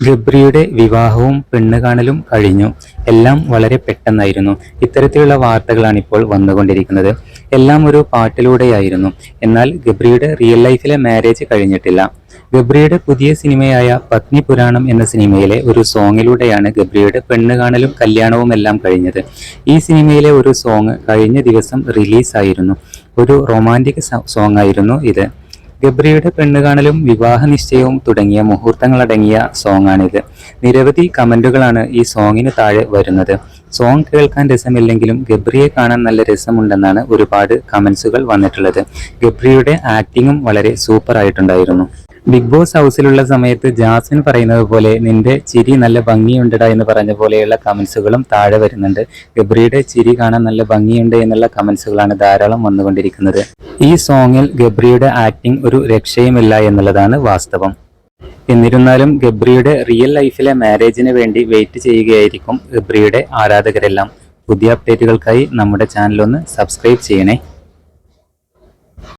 ഗബ്രിയുടെ വിവാഹവും പെണ്ണ് കാണലും കഴിഞ്ഞു. എല്ലാം വളരെ പെട്ടെന്നായിരുന്നു. ഇത്തരത്തിലുള്ള വാർത്തകളാണ് ഇപ്പോൾ വന്നുകൊണ്ടിരിക്കുന്നത്. എല്ലാം ഒരു പാട്ടിലൂടെയായിരുന്നു. എന്നാൽ ഗബ്രിയുടെ റിയൽ ലൈഫിലെ മാരേജ് കഴിഞ്ഞിട്ടില്ല. ഗബ്രിയുടെ പുതിയ സിനിമയായ പത്നി പുരാണം എന്ന സിനിമയിലെ ഒരു സോങ്ങിലൂടെയാണ് ഗബ്രിയുടെ പെണ്ണ് കാണലും കല്യാണവും എല്ലാം കഴിഞ്ഞത്. ഈ സിനിമയിലെ ഒരു സോങ് കഴിഞ്ഞ ദിവസം റിലീസായിരുന്നു ഒരു റൊമാന്റിക് സോങ് ആയിരുന്നു ഇത്. ഗബ്രിയുടെ പെണ്ണുകാണലും വിവാഹ നിശ്ചയവും തുടങ്ങിയ മുഹൂർത്തങ്ങളടങ്ങിയ സോങ്ങാണിത്. നിരവധി കമന്റുകളാണ് ഈ സോങ്ങിന് താഴെ വരുന്നത്. സോങ് കേൾക്കാൻ രസമില്ലെങ്കിലും ഗബ്രിയെ കാണാൻ നല്ല രസമുണ്ടെന്നാണ് ഒരുപാട് കമൻസുകൾ വന്നിട്ടുള്ളത്. ഗബ്രിയുടെ ആക്ടിങ്ങും വളരെ സൂപ്പർ ആയിട്ടുണ്ടായിരുന്നു ബിഗ് ബോസ് ഹൗസിലുള്ള സമയത്ത് ജാസ്മിൻ പറയുന്നത് പോലെ നിന്റെ ചിരി നല്ല ഭംഗിയുണ്ടടാ എന്ന് പറഞ്ഞ പോലെയുള്ള കമൻസുകളും താഴെ വരുന്നുണ്ട്. ഗബ്രിയുടെ ചിരി കാണാൻ നല്ല ഭംഗിയുണ്ട് എന്നുള്ള കമൻസുകളാണ് ധാരാളം വന്നുകൊണ്ടിരിക്കുന്നത്. ഈ സോങ്ങിൽ ഗബ്രിയുടെ ആക്ടിംഗ് ഒരു രക്ഷയുമില്ല എന്നുള്ളതാണ് വാസ്തവം. എന്നിരുന്നാലും ഗബ്രിയുടെ റിയൽ ലൈഫിലെ മാരേജിന് വേണ്ടി വെയിറ്റ് ചെയ്യുകയായിരിക്കും ഗബ്രിയുടെ ആരാധകരെല്ലാം. പുതിയ അപ്ഡേറ്റുകൾക്കായി നമ്മുടെ ചാനലൊന്ന് സബ്സ്ക്രൈബ് ചെയ്യണേ.